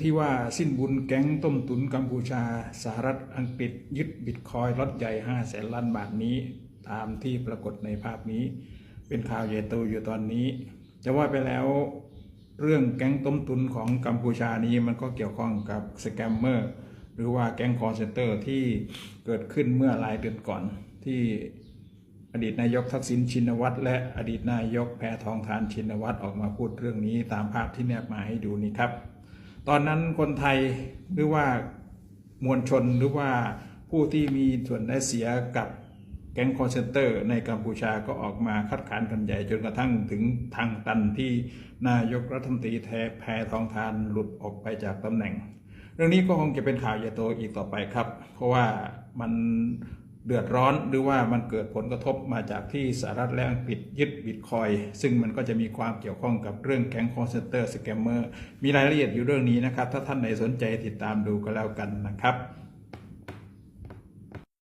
ที่ว่าสิ้นบุญแก๊งต้มตุนกัมพูชาสหรัฐอังกฤษยึดบิตคอยน์ล็อตใหญ่ 5 แสนล้านบาทนี้ ตามที่ปรากฏในภาพนี้ เป็นข่าวใหญ่โตอยู่ตอนนี้ จะว่าไปแล้วเรื่องแก๊งต้มตุนของกัมพูชานี้มันก็เกี่ยวข้องกับสแกมเมอร์หรือว่าแก๊งคอร์เซนเตอร์ที่เกิดขึ้นเมื่อหลายเดือนก่อน ที่อดีตนายกทักษิณชินวัตรและอดีตนายกแพทองทานชินวัตรออกมาพูดเรื่องนี้ตามภาพที่แนบมาให้ดูนี้ครับ ตอนนั้นคนไทยหรือว่ามวลชนหรือว่าผู้ที่มีส่วนได้เสียกับแก๊งคอนเซนเตอร์ในกัมพูชาก็ออกมาคัดค้านกันใหญ่จนกระทั่งถึงทางตันที่นายกรัฐมนตรีแทแพทองทานหลุดออกไปจากตำแหน่ง เรื่องนี้ก็คงจะเป็นข่าวใหญ่โตอีกต่อไปครับ เพราะว่ามัน เดือดร้อนหรือว่ามันเกิดผลกระทบมาจากที่สหรัฐและอังกฤษยึดบิตคอยซึ่งมันก็จะมีความเกี่ยวข้องกับเรื่องแก๊งคอนเซนเตอร์สแกมเมอร์มีรายละเอียดอยู่เรื่องนี้นะครับ ถ้าท่านไหนสนใจติดตามดูก็แล้วกันนะครับ